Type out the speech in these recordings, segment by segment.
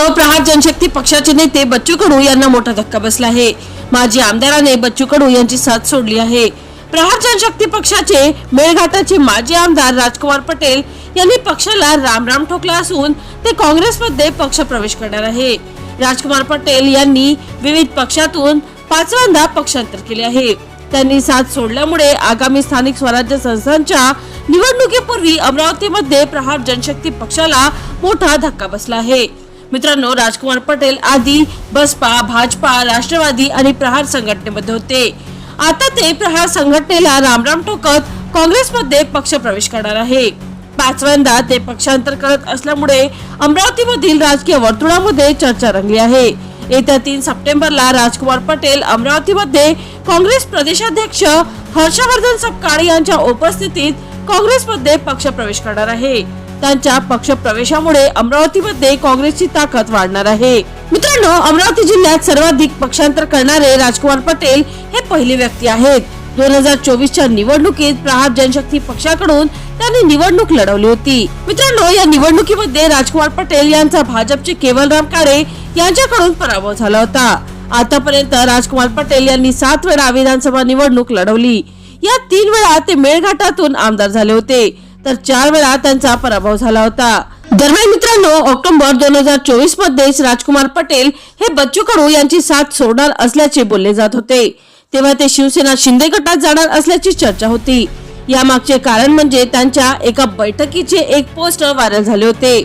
मित्रांनो प्रहार जनशक्ती पक्षाचे नेते बच्चू कडू यांना मोठा धक्का बसला आहे. माजी आमदाराने बच्चू कडू यांची साथ सोडली आहे. प्रहार जनशक्ती पक्षाचे मेळघाटाचे माजी आमदार राजकुमार पटेल यांनी पक्षाला रामराम ठोकला असून ते काँग्रेसमध्ये पक्ष प्रवेश करणार आहे. राजकुमार पटेल यांनी विविध पक्षातून पाचव्यांदा पक्षांतर केले आहे. त्यांनी साथ सोडल्यामुळे आगामी स्थानिक स्वराज्य संस्थांच्या निवडणुकीपूर्वी अमरावतीमध्ये प्रहार जनशक्ती पक्षाला मोठा धक्का बसला आहे. मित्रांनो राजकुमार पटेल आधी बसपा भाजपा राष्ट्रवादी आणि प्रहार संघटनेमध्ये होते. आता ते प्रहार संघटनेला रामराम ठोकत काँग्रेसमध्ये पक्ष प्रवेश करणार आहे. पाचव्यांदा ते पक्षांतर करत असल्यामुळे अमरावतीमधील राजकीय वर्तुळामध्ये चर्चा रंगली आहे. येत्या तीन सप्टेंबरला राजकुमार पटेल अमरावतीमध्ये काँग्रेस प्रदेशाध्यक्ष हर्षवर्धन सपकाळ यांच्या उपस्थितीत काँग्रेसमध्ये पक्ष प्रवेश करणार आहे. त्यांच्या पक्ष प्रवेशामुळे अमरावतीमध्ये काँग्रेसची ताकद वाढणार आहे. मित्रांनो अमरावती जिल्ह्यात सर्वाधिक पक्षांतर करणारे राजकुमार पटेल हे पहिली व्यक्ती आहेत. दोन हजार चोवीसच्या निवडणुकीत प्रहार जनशक्ती पक्षाकडून त्यांनी निवडणूक लढवली होती. मित्रांनो या निवडणुकीमध्ये राजकुमार पटेल यांचा भाजपचे केवलराम काळे यांच्याकडून पराभव झाला होता. आतापर्यंत राजकुमार पटेल यांनी सात वेळा विधानसभा निवडणूक लढवली. या तीन वेळा ते मेळघाटातून आमदार झाले होते. तर चार वेळा त्यांचा पराभव झाला होता. दरम्यान मित्रांनो ऑक्टोबर दोन हजार चोवीस मध्येच राजकुमार पटेल हे बच्चू कडू यांची साथ सोडणार असल्याचे बोलले जात होते. तेव्हा ते शिवसेना शिंदे गटात जाणार असल्याची चर्चा होती. यामागचे कारण म्हणजे त्यांच्या एका बैठकीचे एक पोस्टर व्हायरल झाले होते.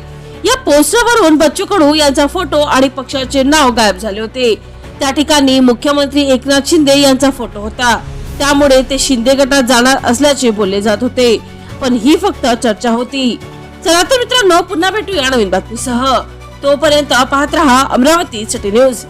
या पोस्टरवरून बच्चू कडू यांचा फोटो आणि पक्षाचे नाव गायब झाले होते. त्या ठिकाणी मुख्यमंत्री एकनाथ शिंदे यांचा फोटो होता. त्यामुळे ते शिंदे गटात जाणार असल्याचे बोलले जात होते. पण ही फक्त चर्चा होती. चला तर मित्रांनो पुन्हा भेटूया नवीन बातमीसह. तोपर्यंत पाहत रहा अमरावती सिटी न्यूज.